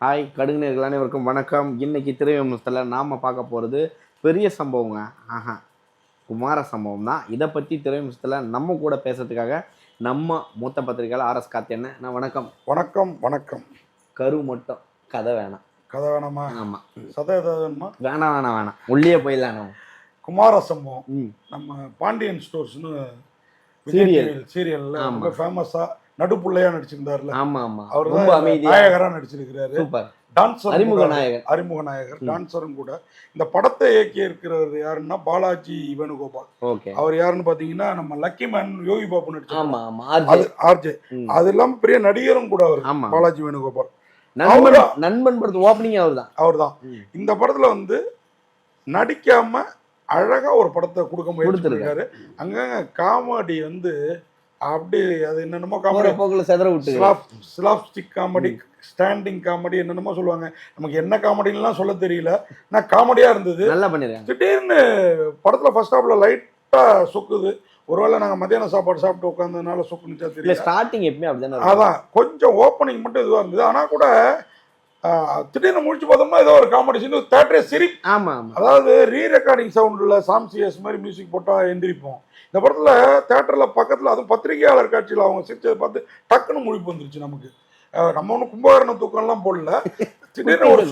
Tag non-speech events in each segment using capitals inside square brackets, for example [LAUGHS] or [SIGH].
Hi கடுகுநேர்கள் அனைவருக்கும் வணக்கம். இன்னைக்கு திரைவிமர்சனத்தில் நாம் பார்க்க போகிறது பெரிய சம்பவங்க. ஆஹா குமார சம்பவம் தான். இதை பற்றி திரைவிமர்சனத்தில் நம்ம கூட பேசுறதுக்காக நம்ம மூத்த பத்திரிகையாளர் ஆர்எஸ் காத்தியண்ணன் நான் வணக்கம். வணக்கம் வணக்கம். கரு மட்டும் கதை வேணாம். கதை வேணாமா? ஆமாம் சதை ஏதாவது வேணுமா? வேணாம் வேணாம் வேணாம். உள்ளே போயிடலாம் நம்ம. குமார சம்பவம். ம். நம்ம பாண்டியன் ஸ்டோர்ஸ்னு Serial. சீரியல்ல. ரொம்ப ஃபேமஸா நடுப்புள்ளையா நடிச்சிருந்தாருல. ஆமாம் ஆமாம் அவர் ரொம்ப நாயகரா நடிச்சிருக்கிறாரு. சூப்பர். டான்சர் அறிமுக நாயகர். அறிமுக நாயகர். டான்சரும் கூட. இந்த படத்தை இயக்கி இருக்கிறவர் யாருன்னா பாலாஜி வேணுகோபால். அவர் யாருன்னு பாத்தீங்கன்னா நம்ம லக்கி மேன் யோகி பாபு நடிச்சார் ஆர்ஜே. அது இல்லாம பெரிய நடிகரும் கூட அவர் பாலாஜி வேணுகோபால். நண்பன். நண்பன் படத்து ஓப்பனிங் அவர் தான் அவர்தான் இந்த படத்துல வந்து நடிக்காம அழகா ஒரு படத்தை கொடுக்க முயற்சி அங்கங்க காமெடி வந்து அப்படி அது என்னென்னமோ காமெடி போக்கில் செதற விட்டு slap slapstick comedy standing comedy என்னென்னமோ சொல்லுவாங்க. நமக்கு என்ன காமெடின்லாம் சொல்ல தெரியல. நான் காமெடியா இருந்தது. நல்லா பண்ணிருக்காங்க. திடீர்னு படத்துல ஃபர்ஸ்ட் ஹாப்ல லைட்டா சொக்குது. ஒருவேளை நாங்க மத்தியான சாப்பாடு சாப்பிட்டு உட்காந்ததுனால சொக்குனுச்சா தெரியல. ஸ்டார்டிங் எப்பயுமே அப்படிதானே அதான் கொஞ்சம் ஓப்பனிங் மட்டும் இதுவா இருந்தது. ஆனா கூட திடீர்னு முடிச்சு பார்த்தோம்னா ஏதோ ஒரு காமெடி தேட்டரே சிரி ஆமா ஆமா. அதாவது ரீ ரெக்கார்டிங் சவுண்டில் சாம் சிஎஸ் மாதிரி மியூசிக் போட்டால் எந்திரிப்போம். இந்த படத்தில் தேட்டரில் பக்கத்தில் அதுவும் பத்திரிகையாளர் காட்சியில் அவங்க சிரிச்சதை பார்த்து டக்குன்னு முழிப்பு வந்துருச்சு நமக்கு. நம்ம ஒன்றும் கும்பகரண தூக்கம்லாம் போடல. [LAUGHS] திடீர்னு ஒரு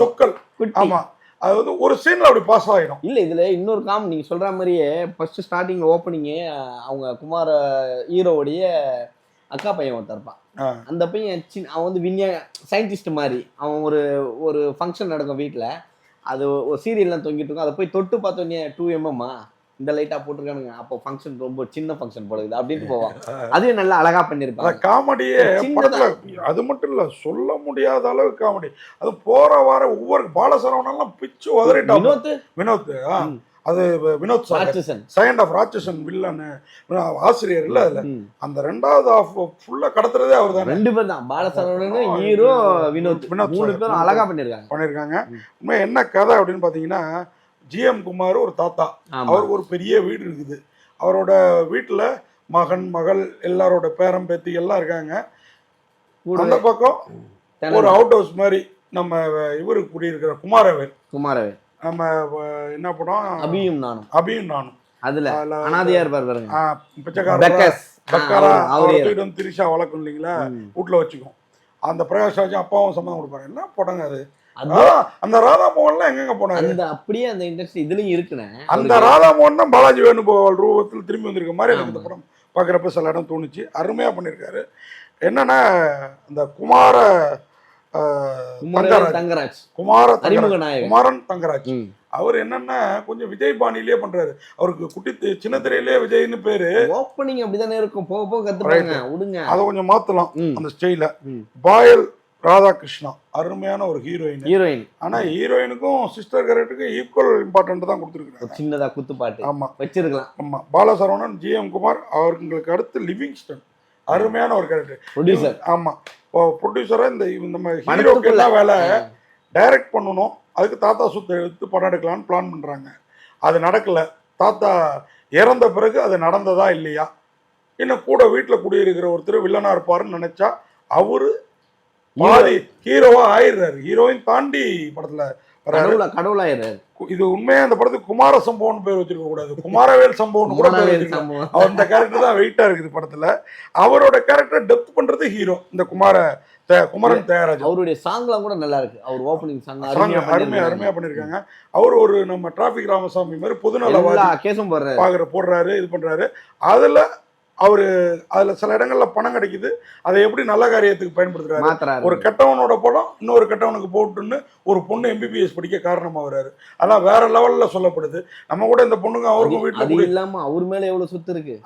குட்டி. ஆமாம் அது வந்து ஒரு சீனில் அப்படி பாஸ் ஆகிடும் இல்ல இதுல இன்னொரு காம் நீங்க சொல்ற மாதிரியே ஃபர்ஸ்ட் ஸ்டார்டிங் ஓப்பனிங்கே அவங்க குமார ஹீரோவுடைய அக்கா பையன் ஒருத்தன் இருப்பான். அந்த பையன் சின்ன அவன் வந்து விஞ்ஞா சயின்டிஸ்ட் மாதிரி. அவன் ஒரு ஒரு ஃபங்க்ஷன் நடக்கும் வீட்டில் அது ஒரு சீரியல்லாம் தொங்கிட்டு இருக்கும். அதை போய் தொட்டு பார்த்தோன்னே டூ எம்எம்மா இந்த லைட்டாக போட்டிருக்கானுங்க. அப்போ ஃபங்க்ஷன் ரொம்ப சின்ன ஃபங்க்ஷன் போடுது அப்படின்ட்டு போவான். அதுவே நல்லா அழகா அந்த பண்ணியிருப்பாங்க காமெடியே அது மட்டும் இல்லை சொல்ல முடியாத அளவுக்கு காமெடி அது போகிற வார ஒவ்வொரு பாலசரவணெல்லாம் பிச்சு உதறிட்டான். வினோத் வினோத். அது வினோத் ராட்சசன். செகண்ட் ஆஃப் ராட்சசன் வில்லன்னு ஆசிரியர் இல்லை அதில். அந்த ரெண்டாவது ஆஃப் ஃபுல்லா கடத்துறதே அவர் தானே. ரெண்டு பேர் தான். பாலசரவணன் ஹீரோ வினோத். வினோத் மூணு. பேரும் அழகா பண்ணிருக்காங்க. பண்ணியிருக்காங்க ம். உண்மை என்ன கதை அப்படின்னு பார்த்தீங்கன்னா ஜிஎம் குமார் ஒரு தாத்தா. அவருக்கு ஒரு பெரிய வீடு இருக்குது. அவரோட வீட்டில் மகன் மகள் எல்லாரோட பேரன் பேத்தி எல்லாம் இருக்காங்க. அந்த பக்கம் ஒரு அவுட் ஹவுஸ் மாதிரி நம்ம இவரு குடியிருக்கிற குமாரவேல். குமாரவே நம்ம என்ன படம் அபியும் நானும். அபியும் நானும். அதுல அனாதையா இருப்பார் பாருங்க. வந்து திரிஷா வளர்க்கும் இல்லைங்களா. வீட்டில் வச்சுக்கும். அந்த பிரகாஷ் ராஜ் அப்பாவும் சம்மந்தம் கொடுப்பாரு. என்ன படங்க அது? அந்த ராதா மோகன்லாம் எங்கெங்க போனாரு? அந்த அப்படியே அந்த இண்டஸ்ட்ரி இதுலயும் இருக்குண்ணே. அந்த ராதா மோகன் தான் பாலாஜி வேணுகோபால் ரூபத்தில் திரும்பி வந்திருக்க மாதிரி எனக்கு இந்த. படம் பார்க்குறப்ப சில இடம் தோணுச்சு. அருமையாக பண்ணியிருக்காரு. என்னன்னா அந்த குமார தங்கராஜ். குமார குமாரன் தங்கராஜ். அவர் என்னன்னா கொஞ்சம் விஜய் பாணியிலேயே பண்றாரு. அவருக்கு குட்டி சின்ன திரையிலேயே விஜய்னு பேரு. ஓப்பனிங் அப்படிதானே இருக்கும். போக போக கத்துப்பாங்க. விடுங்க. அதை கொஞ்சம் மாத்தலாம். அந்த ஸ்டைல. பாயல் ராதாகிருஷ்ணா அருமையான ஒரு ஹீரோயின் ஹீரோயின் ஆனா ஹீரோயினுக்கும் சிஸ்டர் கேரக்டருக்கும் ஈக்குவல் இம்பார்ட்டன்ட் தான் கொடுத்துருக்காங்க சின்னதா குத்துப்பாட்டு ஆமா. வச்சிருக்கலாம். ஆமா. பாலசரவணன் ஜிஎம் குமார் அவர்களுக்கு அடுத்து லிவிங்ஸ்டன். அருமையான ஒரு கேரக்டர் ப்ரொடியூசர் ஆமா. ப்ரொடியூசரா இந்த நம்ம ஹீரோக்கு என்ன வேலை? டைரக்ட் பண்ணணும். அதுக்கு தாத்தா சுத்த எடுத்து படம் எடுக்கலாம்னு பிளான் பண்றாங்க. அது நடக்கல. தாத்தா இறந்த பிறகு அது நடந்ததா இல்லையா? இன்னும் கூட வீட்டில் குடியிருக்கிற ஒருத்தர் வில்லனா இருப்பாருன்னு நினைச்சா அவரு பாதி ஹீரோவா ஆயிடுறாரு. ஹீரோயின் தாண்டி படத்துல கடவுளா இது உண்மையா? அந்த படத்துக்கு குமார சம்பவம்னு பேர் வச்சிருக்க கூடாது. குமாரவேல் சம்பவம்னு கூட சம்பவம். அவர் இந்த கேரக்டர் தான் வெயிட்டா இருக்குது படத்துல. அவரோட கேரக்டர் டெப்த் பண்றது ஹீரோ இந்த குமார குமரன் தேராஜ் அவருடைய சாங்லாம் கூட நல்லா இருக்கு. அவர் ஓப்பனிங் சாங் அருமையா அருமையா பண்ணிருக்காங்க அவர் ஒரு நம்ம டிராபிக் ராமசாமி மாதிரி பொதுநலவாதி கேஸும் போடுறாரு. போடுறாரு இது பண்றாரு. அதுல அவரு அதுல சில இடங்கள்ல பணம் கிடைக்குது. அதை எப்படி நல்ல காரியத்துக்கு பயன்படுத்துறாரு? ஒரு கெட்டவனோட படம் இன்னொரு கெட்டவனுக்கு போட்டுன்னு ஒரு பொண்ணு எம்பிபிஎஸ் படிக்க காரணமாகறாரு. அதான் வேற லெவல்ல சொல்லப்படுது. நம்ம கூட இந்த பொண்ணுங்க அவருக்கும் அது- வீட்டுல அது இல்லாம அவர் மேல எவ்வளவு சொத்து இருக்கு?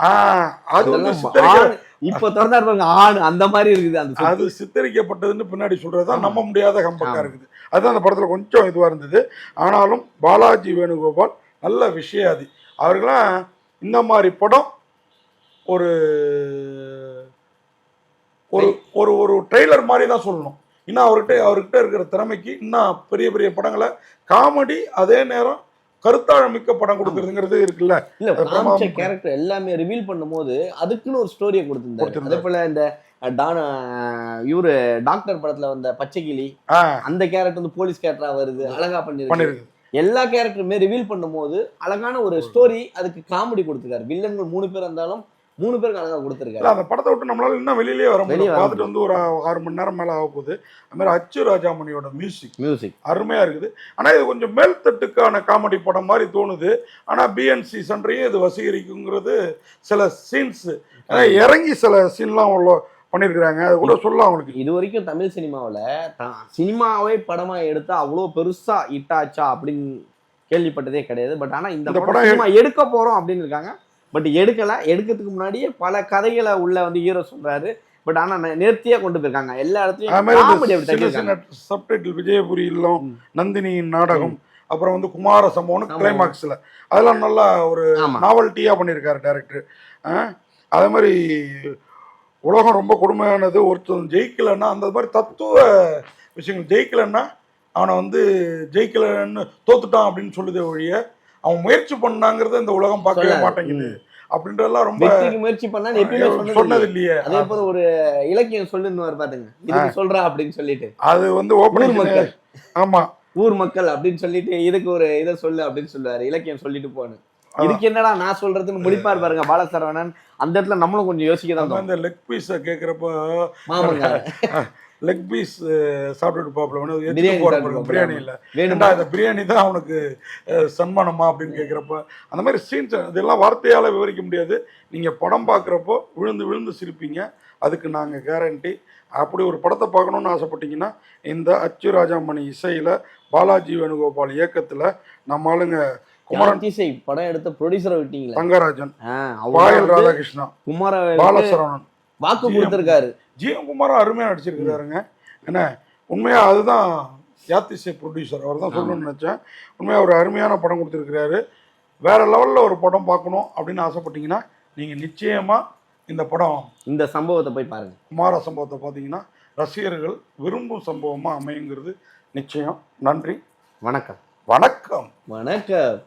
அது வந்து அதெல்லாம் இப்ப திறந்தா இருப்பாங்க ஆண் அந்த மாதிரி இருக்குது அந்த. அது சித்தரிக்கப்பட்டதுன்னு பின்னாடி சொல்றதுதான். நம்ப முடியாத கம்பக்கா. இருக்குது. அதுதான் அந்த படத்துல கொஞ்சம் இதுவா இருந்தது. ஆனாலும் பாலாஜி வேணுகோபால் நல்ல விஷயாதி. அவர்களாம் இந்த மாதிரி படம் ஒரு ஒரு ஒரு ஒரு ட்ரெய்லர் மாதிரி தான் சொல்லணும். இன்னும் அவர்கிட்ட அவர்கிட்ட இருக்கிற திறமைக்கு இன்னும் பெரிய பெரிய படங்களை காமெடி அதே நேரம் கருத்தாழமிக்க படம் கொடுக்கறதுங்கிறது இருக்குல்ல. இல்ல காமிச்ச. கேரக்டர் எல்லாமே ரிவீல் பண்ணும்போது அதுக்குன்னு ஒரு ஸ்டோரியை கொடுத்திருந்தாரு. அதே போல இந்த டான இவரு டாக்டர் படத்துல வந்த பச்சைக்கிளி அந்த கேரக்டர் வந்து போலீஸ் கேரக்டரா வருது அழகா பண்ணிருக்கு. எல்லா கேரக்டருமே ரிவீல் பண்ணும்போது அழகான ஒரு ஸ்டோரி அதுக்கு காமெடி கொடுத்துருக்காரு. வில்லன்கள் மூணு பேர் இருந்தாலும் மூணு பேருக்கு அழகா கொடுத்துருக்காரு. அந்த படத்தை விட்டு நம்மளால இன்னும் வெளியிலேயே வர வர பார்த்துட்டு வந்து ஒரு ஆறு மணி நேரம் மேல ஆக போகுது. அது மாதிரி அச்சு ராஜாமணியோட மியூசிக் மியூசிக் அருமையா இருக்குது. ஆனா இது கொஞ்சம் மேல்தட்டுக்கான காமெடி படம் மாதிரி தோணுது. ஆனா பிஎன்சி சன்றையும் இது வசீகரிக்குங்கிறது சில சீன்ஸ் இறங்கி சில சீன்லாம் அவ்வளோ பண்ணியிருக்கிறாங்க அது கூட சொல்லலாம் அவங்களுக்கு. இது வரைக்கும் தமிழ் சினிமாவில் சினிமாவே படமா எடுத்தா அவ்வளோ பெருசா ஹிட் ஆச்சா அப்படின்னு கேள்விப்பட்டதே கிடையாது. பட் ஆனா இந்த படம் எடுக்க போறோம் அப்படின்னு இருக்காங்க. பட் எடுக்கல. எடுக்கிறதுக்கு முன்னாடியே பல கதைகளை உள்ள வந்து ஹீரோ சொல்றாரு. பட் ஆனா நே- நேர்த்தியா கொண்டு போயிருக்காங்க. எல்லா இடத்துலயும் சப்டைட்டில் விஜயபுரி இல்லம். நந்தினியின் நாடகம் அப்புறம் வந்து குமார சம்பவம் ஆமா. கிளைமாக்ஸ்ல அதெல்லாம் நல்லா ஒரு நாவல்ட்டியாக பண்ணியிருக்காரு டேரக்டர் அதே மாதிரி உலகம் ரொம்ப கொடுமையானது. ஒருத்தன் ஜெயிக்கலைன்னா அந்த மாதிரி தத்துவ விஷயங்கள் ஜெயிக்கலைன்னா அவனை வந்து ஜெயிக்கலைன்னு தோத்துட்டான் அப்படின்னு சொல்லுதே ஒழிய அவன் முயற்சி பண்ணாங்கிறத இந்த உலகம் பார்க்கவே. மாட்டேங்குது. அப்படின்றதெல்லாம் ரொம்ப முயற்சி பண்ணா எப்பயுமே சொன்னது இல்லையே. அதே போல ஒரு இலக்கியம் சொல்லுன்னு பாத்துங்க இதுக்கு சொல்றா அப்படின்னு சொல்லிட்டு. அது வந்து ஊர் ஓப்பனிங் மக்கள். ஆமா. ஊர் மக்கள் அப்படின்னு சொல்லிட்டு இதுக்கு ஒரு இதை சொல்லு அப்படின்னு சொல்லுவாரு. இலக்கியம் சொல்லிட்டு போன்னு. இதுக்கு என்னடா நான் சொல்றதுன்னு முடிப்பார் பாருங்க பாலசரவணன். அந்த இடத்துல நம்மளும் கொஞ்சம் யோசிக்க தான் இந்த லெக் பீஸை கேட்குறப்ப மாமங்க லெக் பீஸ் சாப்பிட்டுட்டு பாப்பில் வேணும் பிரியாணி பிரியாணி இல்லை. ஏண்டா இந்த பிரியாணி தான் அவனுக்கு சன்மானமா அப்படின்னு கேட்குறப்ப அந்த மாதிரி சீன்ஸ் இதெல்லாம் வார்த்தையால் விவரிக்க முடியாது. நீங்கள் படம் பார்க்குறப்போ விழுந்து விழுந்து சிரிப்பீங்க. அதுக்கு நாங்கள் கேரண்டி அப்படி ஒரு படத்தை பார்க்கணுன்னு ஆசைப்பட்டீங்கன்னா இந்த அச்சு ராஜாமணி இசையில் பாலாஜி வேணுகோபால் இயக்கத்தில் நம்ம ஆளுங்க குமரன் யாத்திசை படம் எடுத்த ப்ரொடியூசரை விட்டீங்களா. தங்கராஜன் பாயல் ராதாகிருஷ்ணா குமார பாலசரவணன். வாக்கு. கொடுத்திருக்காரு. ஜிஎம் குமாரும் அருமையாக நடிச்சிருக்கிறாருங்க. என்ன உண்மையாக அதுதான் யாத்திசை ப்ரொடியூசர் அவர் தான் சொல்லணும்னு நினச்சேன். உண்மையாக ஒரு அருமையான படம் கொடுத்துருக்கிறாரு. வேற லெவலில் ஒரு படம் பார்க்கணும் அப்படின்னு ஆசைப்பட்டீங்கன்னா நீங்கள் நிச்சயமாக இந்த படம் இந்த சம்பவத்தை போய் பாருங்க. குமார சம்பவத்தை பார்த்தீங்கன்னா ரசிகர்கள் விரும்பும் சம்பவமாக அமையுங்கிறது நிச்சயம். நன்றி. வணக்கம். வணக்கம். வணக்கம்.